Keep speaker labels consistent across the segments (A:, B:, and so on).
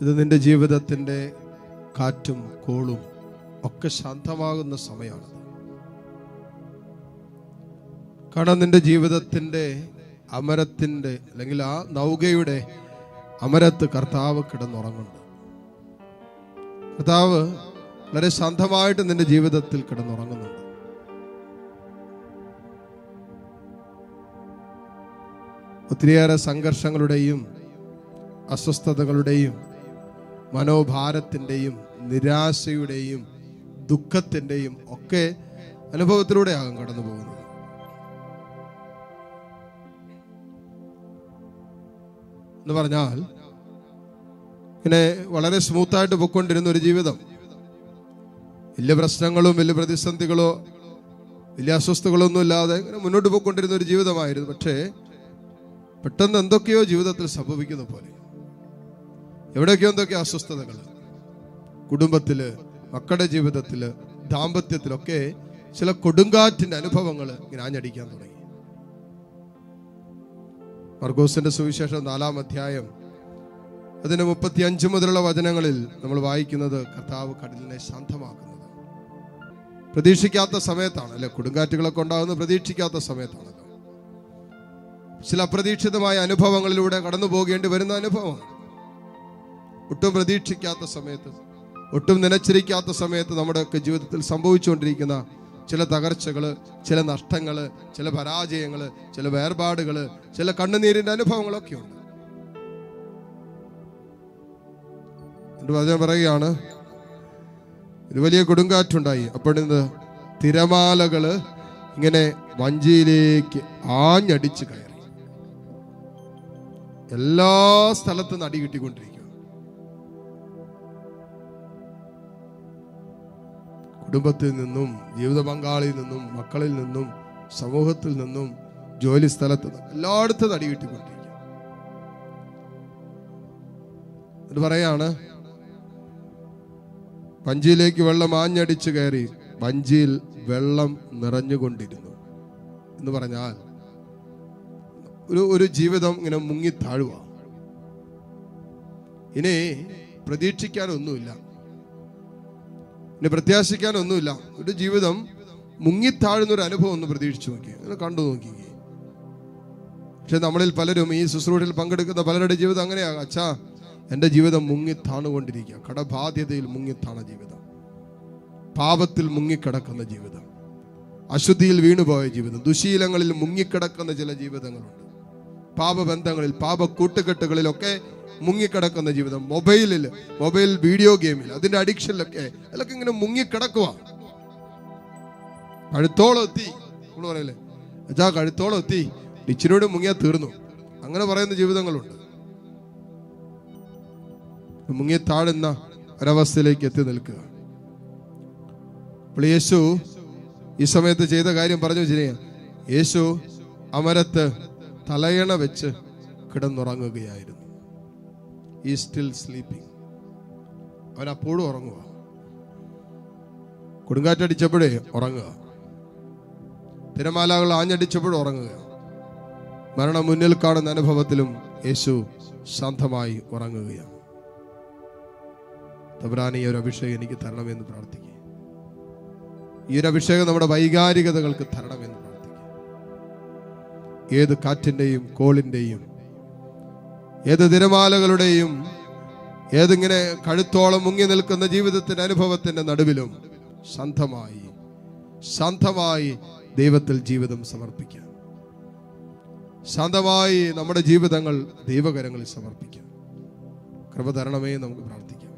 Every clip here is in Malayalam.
A: ഇത് നിന്റെ ജീവിതത്തിന്റെ കാറ്റും കോളും ഒക്കെ ശാന്തമാകുന്ന സമയമാണ്. കാരണം നിന്റെ ജീവിതത്തിന്റെ അമരത്തിന്റെ അല്ലെങ്കിൽ ആ നൗകയുടെ അമരത്ത് കർത്താവ് കിടന്നുറങ്ങുന്നുണ്ട്. കർത്താവ് വളരെ ശാന്തമായിട്ട് നിന്റെ ജീവിതത്തിൽ കിടന്നുറങ്ങുന്നുണ്ട്. ഒത്തിരിയേറെ സംഘർഷങ്ങളുടെയും അസ്വസ്ഥതകളുടെയും മനോഭാരത്തിന്റെയും നിരാശയുടെയും ദുഃഖത്തിന്റെയും ഒക്കെ അനുഭവത്തിലൂടെയാകും കടന്നു പോകുന്നത്. എന്ന് പറഞ്ഞാൽ ഇങ്ങനെ വളരെ സ്മൂത്തായിട്ട് പൊക്കൊണ്ടിരുന്ന ഒരു ജീവിതം. വലിയ പ്രശ്നങ്ങളും വലിയ പ്രതിസന്ധികളോ വലിയ അസ്വസ്ഥകളൊന്നും ഇല്ലാതെ ഇങ്ങനെ മുന്നോട്ട് പോയിക്കൊണ്ടിരുന്ന ഒരു ജീവിതമായിരുന്നു. പക്ഷേ പെട്ടെന്ന് എന്തൊക്കെയോ ജീവിതത്തിൽ സംഭവിക്കുന്ന പോലെ. എവിടെയൊക്കെയോ എന്തൊക്കെ അസ്വസ്ഥതകൾ. കുടുംബത്തിൽ മക്കളുടെ ജീവിതത്തിൽ ദാമ്പത്യത്തിലൊക്കെ ചില കൊടുങ്കാറ്റിന്റെ അനുഭവങ്ങൾ ഇങ്ങനെ ആഞ്ഞടിക്കാൻ തുടങ്ങി. മർഗോസിന്റെ സുവിശേഷം നാലാം അധ്യായം അതിന് മുപ്പത്തി അഞ്ച് മുതലുള്ള വചനങ്ങളിൽ നമ്മൾ വായിക്കുന്നത് കർത്താവ് കടലിനെ ശാന്തമാക്കുന്നത്. പ്രതീക്ഷിക്കാത്ത സമയത്താണ് അല്ലെ? കൊടുങ്കാറ്റുകളൊക്കെ ഉണ്ടാകുന്നത് പ്രതീക്ഷിക്കാത്ത സമയത്താണല്ലോ. ചില അപ്രതീക്ഷിതമായ അനുഭവങ്ങളിലൂടെ കടന്നു പോകേണ്ടി വരുന്ന അനുഭവമാണ്. ഒട്ടും പ്രതീക്ഷിക്കാത്ത സമയത്ത് ഒട്ടും നനച്ചിരിക്കാത്ത സമയത്ത് നമ്മുടെയൊക്കെ ജീവിതത്തിൽ സംഭവിച്ചുകൊണ്ടിരിക്കുന്ന ചില തകർച്ചകൾ ചില നഷ്ടങ്ങൾ ചില പരാജയങ്ങൾ ചില വേർപാടുകൾ ചില കണ്ണുനീരിന്റെ അനുഭവങ്ങളൊക്കെ ഉണ്ട് എന്റെ വചനം പറയുകയാണ് ഒരു വലിയ കൊടുങ്കാറ്റുണ്ടായി. അപ്പോഴിന്ന് തിരമാലകൾ ഇങ്ങനെ വഞ്ചിയിലേക്ക് ആഞ്ഞടിച്ച് കയറി. എല്ലാ സ്ഥലത്തും അടി കിട്ടിക്കൊണ്ടിരിക്കുക കുടുംബത്തിൽ നിന്നും ജീവിത പങ്കാളിയിൽ നിന്നും മക്കളിൽ നിന്നും സമൂഹത്തിൽ നിന്നും ജോലി സ്ഥലത്ത് നിന്നും എല്ലായിടത്തും തടി കിട്ടിക്കൊണ്ടിരിക്കും എന്നിട്ട് പറയാണ് പഞ്ചിയിലേക്ക് വെള്ളം ആഞ്ഞടിച്ച് കയറി പഞ്ചിയിൽ വെള്ളം നിറഞ്ഞുകൊണ്ടിരുന്നു. എന്ന് പറഞ്ഞാൽ ഒരു ഒരു ജീവിതം ഇങ്ങനെ മുങ്ങി താഴുക ഇനി പ്രതീക്ഷിക്കാനൊന്നുമില്ല. ഇനി പ്രത്യാശിക്കാനൊന്നുമില്ല. ഒരു ജീവിതം മുങ്ങിത്താഴുന്ന ഒരു അനുഭവം ഒന്ന് പ്രതീക്ഷിച്ചു നോക്കി അങ്ങനെ കണ്ടു നോക്കി പക്ഷെ നമ്മളിൽ പലരും ഈ ശുശ്രൂഷയിൽ പങ്കെടുക്കുന്ന പലരുടെ ജീവിതം അങ്ങനെയാകാം അച്ഛാ എന്റെ ജീവിതം മുങ്ങിത്താണുകൊണ്ടിരിക്കുക. കടബാധ്യതയിൽ മുങ്ങിത്താണ ജീവിതം. പാപത്തിൽ മുങ്ങിക്കിടക്കുന്ന ജീവിതം. അശുദ്ധിയിൽ വീണുപോയ ജീവിതം. ദുശീലങ്ങളിൽ മുങ്ങിക്കിടക്കുന്ന ചില ജീവിതങ്ങളുണ്ട്. പാപബന്ധങ്ങളിൽ പാപ കൂട്ടുകെട്ടുകളിലൊക്കെ മുങ്ങിക്കിടക്കുന്ന ജീവിതം. മൊബൈലിൽ മൊബൈൽ വീഡിയോ ഗെയിമിൽ അതിന്റെ അഡിക്ഷനിലൊക്കെ അതിലൊക്കെ ഇങ്ങനെ മുങ്ങിക്കിടക്കുക കഴുത്തോളം എത്തി. പറയല്ലേ അച്ഛാ കഴുത്തോളം എത്തി. ഇച്ചിനോട് മുങ്ങിയാ തീർന്നു. അങ്ങനെ പറയുന്ന ജീവിതങ്ങളുണ്ട്. മുങ്ങി താഴുന്ന ഒരവസ്ഥയിലേക്ക് എത്തി നിൽക്കുക. അപ്പോൾ യേശു ഈ സമയത്ത് ചെയ്ത കാര്യം പറഞ്ഞു വെച്ചിരിക്കുക യേശു അമരത്ത് തലയണ വെച്ച് കിടന്നുറങ്ങുകയായിരുന്നു. ഈ സ്റ്റിൽ സ്ലീപ്പിംഗ് അവൻ അപ്പോഴും ഉറങ്ങുക കൊടുങ്കാറ്റടിച്ചപ്പോഴേ ഉറങ്ങുക. തിരമാലകൾ ആഞ്ഞടിച്ചപ്പോഴും ഉറങ്ങുക. മരണം മുന്നിൽ കാണുന്ന അനുഭവത്തിലും യേശു ശാന്തമായി ഉറങ്ങുകയാണ്. തബ്രാനി ഒരു അഭിഷേകം എനിക്ക് തരണമെന്ന് പ്രാർത്ഥിക്കുക. ഈ ഒരു അഭിഷേകം നമ്മുടെ വൈകാരികതകൾക്ക് തരണമെന്ന് പ്രാർത്ഥിക്കുക. ഏത് കാറ്റിന്റെയും കോളിന്റെയും ഏത് തിരമാലകളുടെയും ഏതിങ്ങനെ കഴുത്തോളം മുങ്ങി നിൽക്കുന്ന ജീവിതത്തിന്റെ അനുഭവത്തിന്റെ നടുവിലും ശാന്തമായി ശാന്തമായി ദൈവത്തിൽ ജീവിതം സമർപ്പിക്കാം. ശാന്തമായി നമ്മുടെ ജീവിതങ്ങൾ ദൈവകരങ്ങളിൽ സമർപ്പിക്കാം. കൃപ തരണമേ നമുക്ക് പ്രാർത്ഥിക്കാം.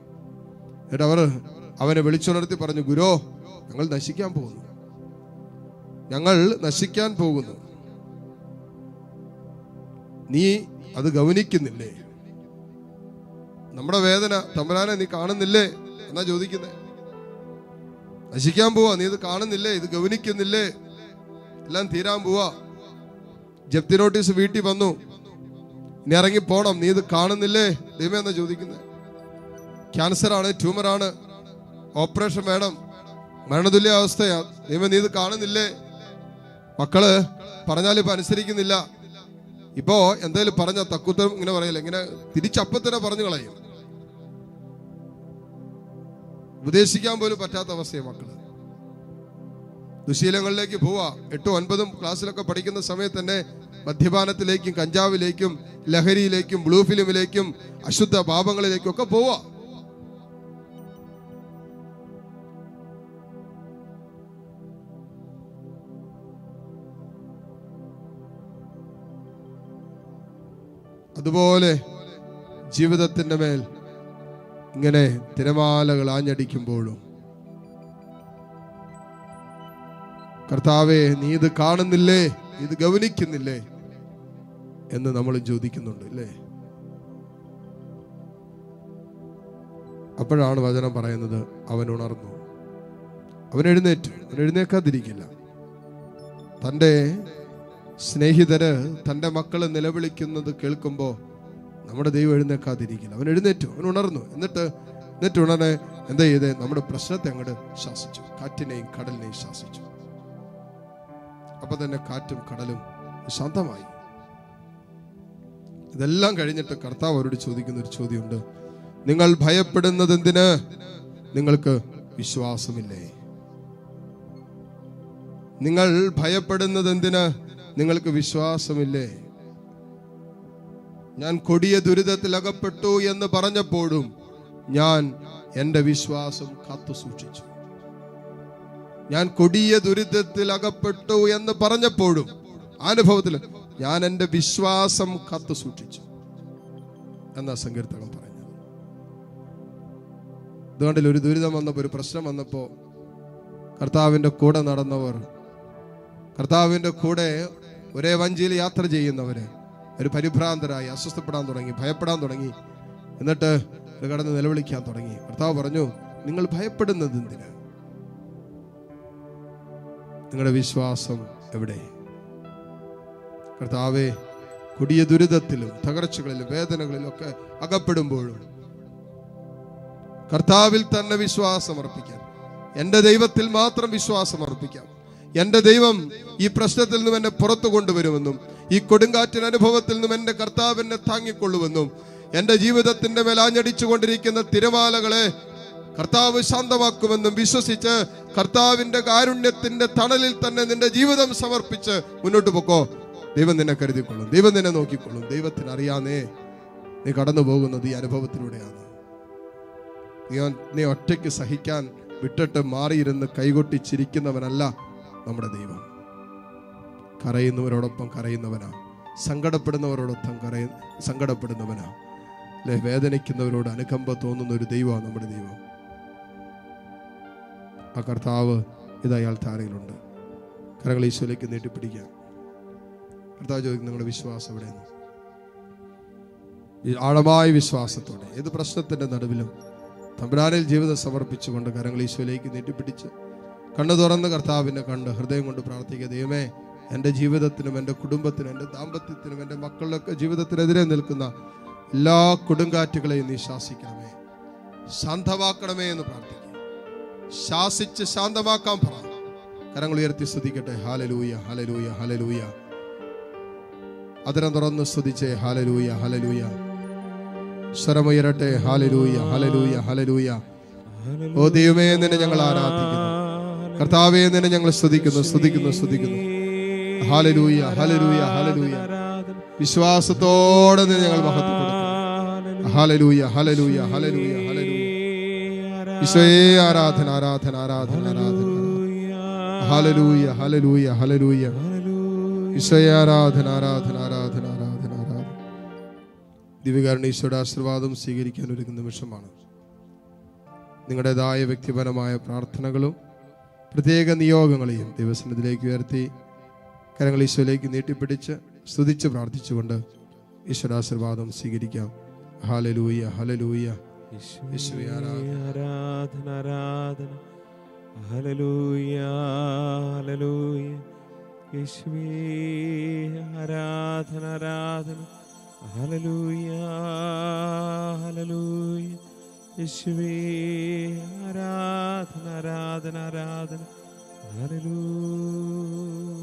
A: എന്നിട്ട് അവർ അവനെ വിളിച്ചുണർത്തി പറഞ്ഞു ഗുരോ ഞങ്ങൾ നശിക്കാൻ പോകുന്നു. ഞങ്ങൾ നശിക്കാൻ പോകുന്നു. നീ അത് ഗൗനിക്കുന്നില്ലേ? നമ്മുടെ വേദന തമ്പുരാനെ നീ കാണുന്നില്ലേ എന്നാ ചോദിക്കുന്നേ. നശിക്കാൻ പോവാ നീ ഇത് കാണുന്നില്ലേ? ഇത് ഗൗനിക്കുന്നില്ലേ? എല്ലാം തീരാൻ പോവാ. ജപ്തി നോട്ടീസ് വീട്ടിൽ വന്നു. നീ ഇറങ്ങി പോണം നീ ഇത് കാണുന്നില്ലേ? ദൈവം എന്നാ ചോദിക്കുന്നത് ട്യൂമർ ആണ് ഓപ്പറേഷൻ വേണം. മരണതുല്യ അവസ്ഥയാ ദൈവം നീ ഇത് കാണുന്നില്ലേ? മക്കൾ പറഞ്ഞാൽ ഇപ്പൊ അനുസരിക്കുന്നില്ല. ഇപ്പോ എന്തേലും പറഞ്ഞ തക്കുത്തരം ഇങ്ങനെ പറയില്ല? ഇങ്ങനെ തിരിച്ചപ്പത്തന്നെ പറഞ്ഞു കളയും. ഉപദേശിക്കാൻ പോലും പറ്റാത്ത അവസ്ഥയാണ് മക്കൾ. ദുശീലങ്ങളിലേക്ക് പോവാ. എട്ടും ഒൻപതും ക്ലാസ്സിലൊക്കെ പഠിക്കുന്ന സമയത്ത് തന്നെ മദ്യപാനത്തിലേക്കും കഞ്ചാവിലേക്കും ലഹരിയിലേക്കും ബ്ലൂ ഫിലിമിലേക്കും അശുദ്ധ പാപങ്ങളിലേക്കും ഒക്കെ പോവാ. അതുപോലെ ജീവിതത്തിന്റെ മേൽ ഇങ്ങനെ തിരമാലകൾ ആഞ്ഞടിക്കുമ്പോഴും കർത്താവെ നീ ഇത് കാണുന്നില്ലേ? ഇത് ഗൗനിക്കുന്നില്ലേ? എന്ന് നമ്മൾ ചോദിക്കുന്നുണ്ട് അല്ലേ അപ്പോഴാണ് വചനം പറയുന്നത് അവൻ ഉണർന്നു. അവൻ എഴുന്നേറ്റു. അവൻ എഴുന്നേക്കാതിരിക്കില്ല. തന്റെ സ്നേഹിതര് തന്റെ മക്കൾ നിലവിളിക്കുന്നത് കേൾക്കുമ്പോൾ നമ്മുടെ ദൈവം എഴുന്നേക്കാതിരിക്കില്ല. അവൻ എഴുന്നേറ്റു അവൻ ഉണർന്നു. എന്നിട്ട് എന്നിട്ട് ഉടനെ എന്താ ചെയ്തേ? നമ്മുടെ പ്രശ്നത്തെ അങ്ങോട്ട് ശാസിച്ചു. കാറ്റിനെയും കടലിനെയും ശാസിച്ചു. അപ്പൊ തന്നെ കാറ്റും കടലും ശാന്തമായി. ഇതെല്ലാം കഴിഞ്ഞിട്ട് കർത്താവ് അവരോട് ചോദിക്കുന്ന ഒരു ചോദ്യമുണ്ട്. നിങ്ങൾ ഭയപ്പെടുന്നത് എന്തിന്? നിങ്ങൾക്ക് വിശ്വാസമില്ലേ? നിങ്ങൾ ഭയപ്പെടുന്നത് എന്തിന്? നിങ്ങൾക്ക് വിശ്വാസമില്ലേ? ഞാൻ കൊടിയ ദുരിതത്തിൽ അകപ്പെട്ടു എന്ന് പറഞ്ഞപ്പോഴും ഞാൻ എന്റെ വിശ്വാസം കാത്തു സൂക്ഷിച്ചു. ഞാൻ കൊടിയ ദുരിതത്തിൽ അകപ്പെട്ടു എന്ന് പറഞ്ഞപ്പോഴും അനുഭവത്തിൽ ഞാൻ എന്റെ വിശ്വാസം കാത്തു സൂക്ഷിച്ചു. എന്നാ സങ്കീർത്തകൾ പറഞ്ഞത്. അതുകൊണ്ടിൽ ഒരു ദുരിതം വന്നപ്പോൾ ഒരു പ്രശ്നം വന്നപ്പോൾ കർത്താവിന്റെ കൂടെ നടന്നവർ കർത്താവിന്റെ കൂടെ ഒരേ വഞ്ചിയിൽ യാത്ര ചെയ്യുന്നവര് ഒരു പരിഭ്രാന്തരായി അസ്വസ്ഥപ്പെടാൻ തുടങ്ങി ഭയപ്പെടാൻ തുടങ്ങി. എന്നിട്ട് കടന്ന് നിലവിളിക്കാൻ തുടങ്ങി. ഭർത്താവ് പറഞ്ഞു നിങ്ങൾ ഭയപ്പെടുന്നത് എന്തിന്? നിങ്ങളുടെ വിശ്വാസം എവിടെ? കർത്താവെ കൊടിയ ദുരിതത്തിലും തകർച്ചകളിലും വേദനകളിലും ഒക്കെ അകപ്പെടുമ്പോഴും കർത്താവിൽ തന്നെ വിശ്വാസം അർപ്പിക്കാം എന്റെ ദൈവത്തിൽ മാത്രം വിശ്വാസം അർപ്പിക്കാം എന്റെ ദൈവം ഈ പ്രശ്നത്തിൽ നിന്നും എന്നെ പുറത്തു കൊണ്ടുവരുമെന്നും ഈ കൊടുങ്കാറ്റിൻ അനുഭവത്തിൽ നിന്നും എന്റെ കർത്താവ് എന്നെ താങ്ങിക്കൊള്ളുമെന്നും എന്റെ ജീവിതത്തിന്റെ മേൽ ആഞ്ഞടിച്ചു കൊണ്ടിരിക്കുന്ന തിരമാലകളെ കർത്താവ് ശാന്തമാക്കുമെന്നും വിശ്വസിച്ച് കർത്താവിന്റെ കാരുണ്യത്തിന്റെ തണലിൽ തന്നെ നിന്റെ ജീവിതം സമർപ്പിച്ച് മുന്നോട്ട് പോക്കോ. ദൈവം നിന്നെ കരുതിക്കൊള്ളും. ദൈവം നിന്നെ നോക്കിക്കൊള്ളും. ദൈവത്തിന് അറിയാന്നേ നീ കടന്നു പോകുന്നത് ഈ അനുഭവത്തിലൂടെയാണ്. നീ ഒറ്റയ്ക്ക് സഹിക്കാൻ വിട്ടിട്ട് മാറിയിരുന്ന് കൈകൊട്ടി ചിരിക്കുന്നവനല്ല നമ്മുടെ ദൈവം. കരയുന്നവരോടൊപ്പം കരയുന്നവനാ. സങ്കടപ്പെടുന്നവരോടൊപ്പം കരയ സങ്കടപ്പെടുന്നവനാ. അല്ലെ വേദനിക്കുന്നവരോട് അനുകമ്പ തോന്നുന്ന ഒരു ദൈവമാണ് നമ്മുടെ ദൈവം. ആ കർത്താവ് ഇത് അയാൾ താരയിലുണ്ട്. കരങ്ങൾ ഈശോയിലേക്ക് നീട്ടിപ്പിടിക്കാം കർത്താവ് ചോദിക്കും നിങ്ങളുടെ വിശ്വാസം എവിടെയെന്ന് ഈ ആഴമായ വിശ്വാസത്തോടെ ഏത് പ്രശ്നത്തിന്റെ നടുവിലും തമ്പുരാനിൽ ജീവിതം സമർപ്പിച്ചുകൊണ്ട് കരങ്ങൾ ഈശോയിലേക്ക് നീട്ടിപ്പിടിച്ച് കണ്ണു തുറന്ന് കർത്താവിനെ കണ്ട് ഹൃദയം കൊണ്ട് പ്രാർത്ഥിക്കുക ദൈവമേ എന്റെ ജീവിതത്തിനും എന്റെ കുടുംബത്തിനും എന്റെ ദാമ്പത്യത്തിനും എന്റെ മക്കളുടെയൊക്കെ ജീവിതത്തിനെതിരെ നിൽക്കുന്ന എല്ലാ കൊടുങ്കാറ്റുകളെയും നീ ശാസിക്കണമേ. ശാന്തമാക്കണമേ എന്ന് പ്രാർത്ഥിക്കുക. ശാസിച്ച് ശാന്തമാക്കാൻ പറ. കരങ്ങൾ ഉയർത്തി സ്തുതിക്കട്ടെ. ഹാലലൂയ ഹലലൂയ ഹലലൂയ അതിരം തുറന്ന് സ്തുതിച്ചേ. ഹാലലൂയ ഹലലൂയ സ്വരമുയരട്ടെ. ഹാലലൂയ ഹലലൂയ ഹലലൂയ ഓ ദൈവമേ നിന്നെ ഞങ്ങൾ ആരാധിക്കുന്നു. കർത്താവേ നിന്നെ ഞങ്ങൾ സ്തുതിക്കുന്നു സ്തുതിക്കുന്നു സ്തുതിക്കുന്നു. ഹാലലൂയ ഹാലലൂയ ഹാലലൂയ വിശ്വാസത്തോടെ ഞങ്ങൾ മഹത്വപ്പെടുത്തുന്നു. ഹാലലൂയ ഹാലലൂയ ഹാലലൂയ ഹാലലൂയ ഈശോയെ ആരാധന ആരാധന ആരാധന ആരാധന. ഹാലലൂയ ഹാലലൂയ ഹാലലൂയ ഈശോയെ ആരാധന ആരാധന ആരാധന ആരാധന ആരാധന. ദിവ്യകാരണ ഈശോയുടെ ആശീർവാദം സ്വീകരിക്കാൻ ഒരു നിമിഷമാണ്. നിങ്ങളുടേതായ വ്യക്തിപരമായ പ്രാർത്ഥനകളും പ്രത്യേക നിയോഗങ്ങളെയും ദൈവസന്നിധിയിലേക്ക് ഉയർത്തി കരങ്ങൾ ഈശോയിലേക്ക് നീട്ടിപ്പിടിച്ച് സ്തുതിച്ച് പ്രാർത്ഥിച്ചുകൊണ്ട് ഈശ്വരാശീർവാദം സ്വീകരിക്കാം. ഹലലൂയ ഹലലൂയ ആരാധന.
B: ആരാധന യേശുവേ ആരാധന ആരാധന. Hallelujah hallelujah. യേശുവേ ആരാധന ആരാധന ആരാധന. ഹല്ലേലൂയ